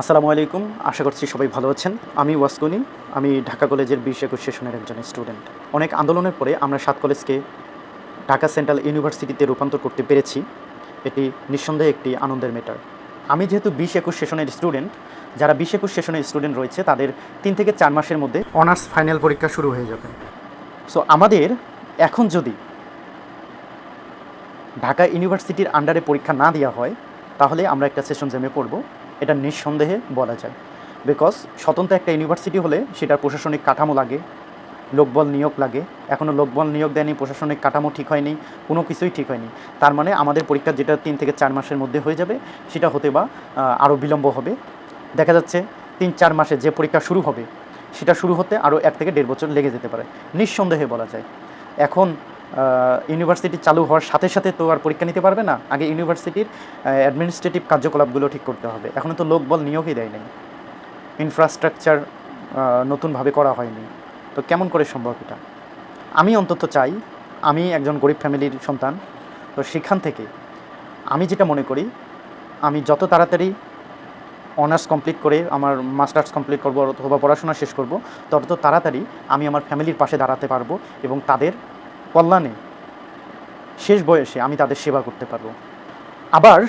আসসালামু আলাইকুম। আশা করছি সবাই ভালো আছেন। আমি ওয়াসকুনি আমি ঢাকা কলেজের বিশ একুশ সেশনের একজন স্টুডেন্ট। অনেক আন্দোলনের পরে আমরা সাত কলেজকে ঢাকা সেন্ট্রাল ইউনিভার্সিটিতে রূপান্তর করতে পেরেছি। এটি নিঃসন্দেহে একটি আনন্দের মেটার আমি যেহেতু বিশ একুশ সেশনের স্টুডেন্ট, যারা বিশ একুশ সেশনের স্টুডেন্ট রয়েছে, তাদের তিন থেকে চার মাসের মধ্যে অনার্স ফাইনাল পরীক্ষা শুরু হয়ে যাবে। সো আমাদের এখন যদি ঢাকা ইউনিভার্সিটির আন্ডারে পরীক্ষা না দেওয়া হয়, তাহলে আমরা একটা সেশন জেমে পড়ব। এটা নিঃসন্দেহে বলা যায়। বিকজ স্বতন্ত্র একটা ইউনিভার্সিটি হলে সেটার প্রশাসনিক কাঠামো লাগে, লোকবল নিয়োগ লাগে। এখনও লোকবল নিয়োগ দেয়নি, প্রশাসনিক কাঠামো ঠিক হয়নি, কোনো কিছুই ঠিক হয়নি। তার মানে আমাদের পরীক্ষা যেটা তিন থেকে চার মাসের মধ্যে হয়ে যাবে, সেটা হতে বা আরও বিলম্ব হবে। দেখা যাচ্ছে তিন চার মাসে যে পরীক্ষা শুরু হবে, সেটা শুরু হতে আরও এক থেকে দেড় বছর লেগে যেতে পারে। নিঃসন্দেহে বলা যায়। এখন ইউনিভার্সিটি চালু হওয়ার সাথে সাথে তো আর পরীক্ষা নিতে পারবে না। আগে ইউনিভার্সিটির অ্যাডমিনিস্ট্রেটিভ কার্যকলাপগুলো ঠিক করতে হবে। এখনও তো লোকবল নিয়োগই দেয় নাই। ইনফ্রাস্ট্রাকচার নতুনভাবে করা হয়নি। তো কেমন করে সম্ভব এটা? আমি অন্তত চাই, আমি একজন গরিব ফ্যামিলির সন্তান, তো সেখান থেকে আমি যেটা মনে করি, আমি যত তাড়াতাড়ি অনার্স কমপ্লিট করে আমার মাস্টার্স কমপ্লিট করব অথবা পড়াশোনা শেষ করব, তত তাড়াতাড়ি আমি আমার ফ্যামিলির পাশে দাঁড়াতে পারব এবং তাদের কল্যাণে, শেষ বয়সে আমি তাদের সেবা করতে পারব। আবার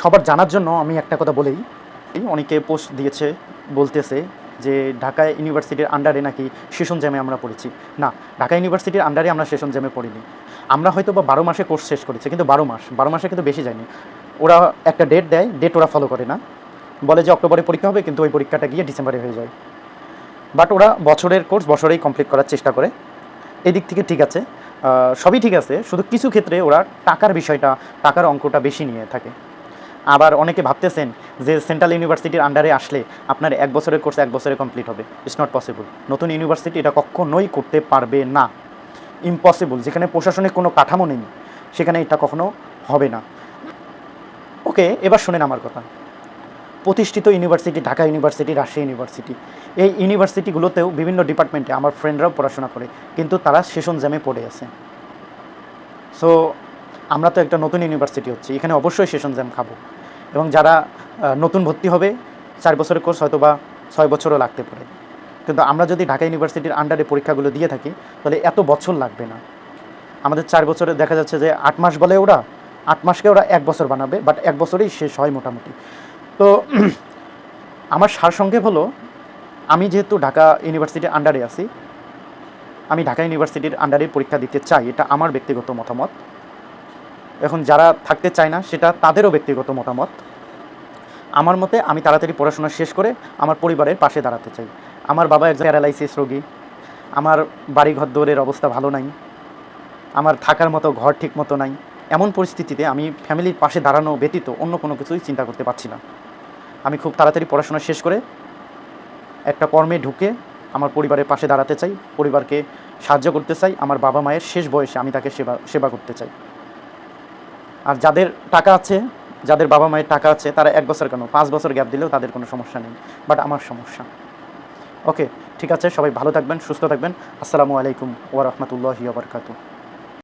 সবার জানার জন্য আমি একটা কথা বলেই অনেকে পোস্ট দিয়েছে, বলতেছে যে ঢাকা ইউনিভার্সিটির আন্ডারে নাকি সেশন জ্যামে আমরা পড়েছি। না, ঢাকা ইউনিভার্সিটির আন্ডারে আমরা সেশন জ্যামে পড়িনি। আমরা হয়তো বা বারো মাসে কোর্স শেষ করেছি, কিন্তু বারো মাস, বারো মাসে কিন্তু বেশি যায়নি। ওরা একটা ডেট দেয়, ডেট ওরা ফলো করে না। বলে যে অক্টোবরে পরীক্ষা হবে, কিন্তু ওই পরীক্ষাটা গিয়ে ডিসেম্বরে হয়ে যায়। বাট ওরা বছরের কোর্স বছরেই কমপ্লিট করার চেষ্টা করে। এদিক থেকে ঠিক আছে সবই ঠিক আছে, শুধু কিছু ক্ষেত্রে ওরা টাকার বিষয়টা, টাকার অঙ্কটা বেশি নিয়ে থাকে। আবার অনেকে ভাবতেছেন যে সেন্ট্রাল ইউনিভার্সিটির আন্ডারে আসলে আপনার এক বছরের কোর্স এক বছরে কমপ্লিট হবে। ইটস নট পসিবল নতুন ইউনিভার্সিটি এটা কখনোই করতে পারবে না। ইম্পসিবল যেখানে প্রশাসনিক কোনো কাঠামো নেই, সেখানে এটা কখনো হবে না। ওকে এবার শোনেন আমার কথা। প্রতিষ্ঠিত university, Dhaka university, Rajshahi university. এই ইউনিভার্সিটিগুলোতেও বিভিন্ন ডিপার্টমেন্টে আমার ফ্রেন্ডরাও পড়াশোনা করে, কিন্তু তারা সেশন জ্যামে পড়ে আছে। সো আমরা তো একটা নতুন ইউনিভার্সিটি হচ্ছে, এখানে অবশ্যই সেশন জ্যাম খাব। এবং যারা নতুন ভর্তি হবে, চার বছরের কোর্স হয়তো বা ছয় বছরও লাগতে পারে। কিন্তু আমরা যদি ঢাকা ইউনিভার্সিটির আন্ডারে পরীক্ষাগুলো দিয়ে থাকি, তাহলে এত বছর লাগবে না। আমাদের চার বছরে দেখা যাচ্ছে যে আট মাস বলে ওরা, আট মাসকে ওরা এক বছর বানাবে বাট এক বছরেই শেষ হয় মোটামুটি। তো আমার সারসংক্ষেপ হলো, আমি যেহেতু ঢাকা ইউনিভার্সিটির আন্ডারে আছি, আমি ঢাকা ইউনিভার্সিটির আন্ডারে পরীক্ষা দিতে চাই, এটা আমার ব্যক্তিগত মতামত। এখন যারা থাকতে চায় না, সেটা তাদেরও ব্যক্তিগত মতামত। আমার মতে আমি তাড়াতাড়ি পড়াশোনা শেষ করে আমার পরিবারের পাশে দাঁড়াতে চাই। আমার বাবা একজন প্যারালাইসিস রোগী, আমার বাড়ি ঘর দৌড়ের অবস্থা ভালো নাই, আমার থাকার মতো ঘর ঠিক মতো নাই। এমন পরিস্থিতিতে আমি ফ্যামিলির পাশে দাঁড়ানো ব্যতীত অন্য কোনো কিছুই চিন্তা করতে পারছি না। আমি খুব তাড়াতাড়ি পড়াশোনা শেষ করে একটা কর্মে ঢুকে আমার পরিবারের পাশে দাঁড়াতে চাই, পরিবারকে সাহায্য করতে চাই, আমার বাবা মায়ের শেষ বয়সে আমি তাকে সেবা সেবা করতে চাই। আর যাদের টাকা আছে, যাদের বাবা মায়ের টাকা আছে, তারা এক বছর কেন? পাঁচ বছর গ্যাপ দিলেও তাদের কোনো সমস্যা নেই, বাট আমার সমস্যা। ওকে, ঠিক আছে, সবাই ভালো থাকবেন, সুস্থ থাকবেন। আসসালামু আলাইকুম ওয়া বারাকাতুহু।